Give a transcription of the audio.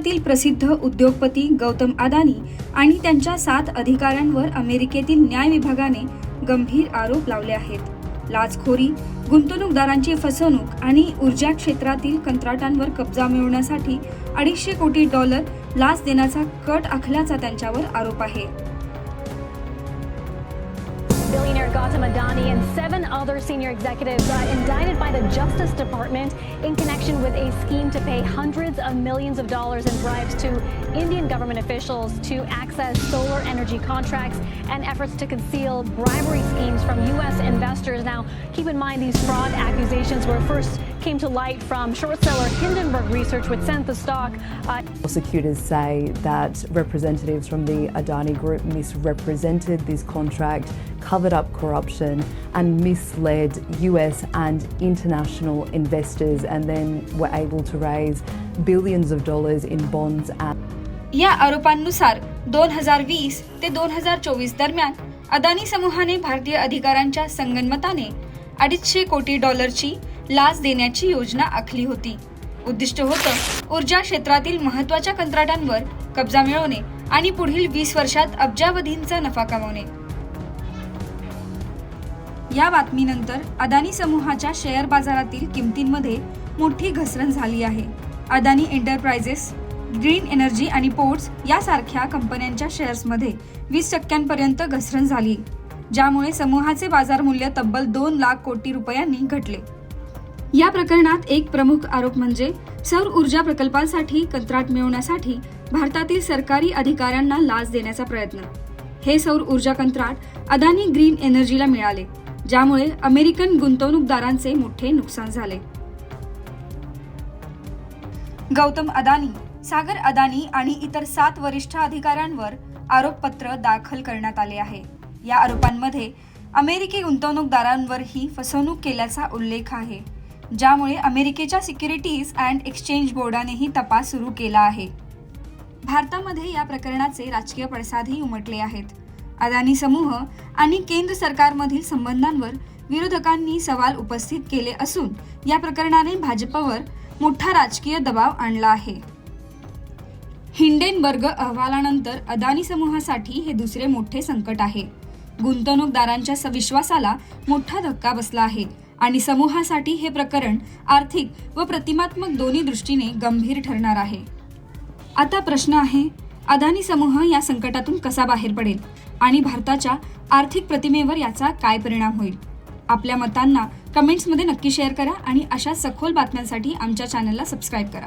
भारतातील प्रसिद्ध उद्योगपती गौतम अदानी आणि त्यांच्या सात अधिकाऱ्यांवर अमेरिकेतील न्याय विभागाने गंभीर आरोप लावले आहेत. लाचखोरी गुंतवणूकदारांची फसवणूक आणि ऊर्जा क्षेत्रातील कंत्राटांवर कब्जा मिळवण्यासाठी अडीचशे कोटी डॉलर लाच देण्याचा कट आखल्याचा त्यांच्यावर आरोप आहे. Billionaire Adani and seven other senior executives indicted by the Justice Department in connection with a scheme to pay hundreds of millions of dollars in bribes to Indian government officials to access solar energy contracts and efforts to conceal bribery schemes from U.S. investors. Now, keep in mind these fraud accusations were first came to light from short seller Hindenburg Research, which sent the stock uh, Prosecutors say that representatives from the Adani Group misrepresented this contract, covered up corruption, and misled US and international investors, and then were able to raise billions of dollars in bonds and या आरोपांनुसार दोन हजार वीस ते दोन हजार चोवीस दरम्यान अदानी समूहाने भारतीय अधिकाऱ्यांच्या संगनमताने अडीचशे कोटी डॉलरची लाच देण्याची योजना आखली होती. उद्दिष्ट होतं ऊर्जा क्षेत्रातील महत्त्वाच्या कंत्राटांवर कब्जा मिळवणे आणि पुढील वीस वर्षात अब्जावधींचा नफा कमवणे. या बातमीनंतर अदानी समूहाच्या शेअर बाजारातील किमतींमध्ये मोठी घसरण झाली आहे. अदानी एंटरप्राइजेस ग्रीन एनर्जी आणि पोर्ट्स यासारख्या कंपन्यांच्या शेअर्समध्ये वीस टक्क्यांपर्यंत घसरण झाली ज्यामुळे समूहाचे बाजार मूल्य तब्बल दोन लाख कोटी रुपयांनी घटले. या प्रकरणात एक प्रमुख आरोप म्हणजे सौर ऊर्जा प्रकल्पांसाठी कंत्राट मिळवण्यासाठी भारतातील सरकारी अधिकाऱ्यांना लाच देण्याचा प्रयत्न. हे सौर ऊर्जा कंत्राट अदानी ग्रीन एनर्जीला मिळाले. ज्यामुळे अमेरिकन गुंतवणूकदारांचे मोठे नुकसान झाले. गौतम अदानी सागर अदानी आणि इतर सात वरिष्ठ अधिकाऱ्यांवर आरोपपत्र दाखल करण्यात आले आहे. या आरोपांमध्ये अमेरिकी गुंतवणूकदारांवरही फसवणूक केल्याचा उल्लेख आहे ज्यामुळे अमेरिकेच्या सिक्युरिटीज अँड एक्सचेंज बोर्डानेही तपास सुरू केला आहे. भारतामध्ये या प्रकरणाचे राजकीय पडसादही उमटले आहेत. अदानी समूह आणि केंद्र सरकारमधील संबंधांवर विरोधकांनी सवाल उपस्थित केले असून या प्रकरणाने भाजपवर मोठा राजकीय दबाव आणला आहे. हिंडेनबर्ग अहवालानंतर अदानी समूहासाठी हे दुसरे मोठे संकट आहे. गुंतवणूकदारांच्या विश्वासाला मोठा धक्का बसला आहे आणि समूहासाठी हे प्रकरण आर्थिक व प्रतिमात्मक दोन्ही दृष्टीने गंभीर ठरणार आहे. आता प्रश्न आहे अदानी समूह या संकटातून कसा बाहेर पडेल आणि भारताच्या आर्थिक प्रतिमेवर याचा काय परिणाम होईल? आपल्या मतांना कमेंट्समध्ये नक्की शेअर करा आणि अशा सखोल बातम्यांसाठी आमच्या चॅनलला सबस्क्राईब करा.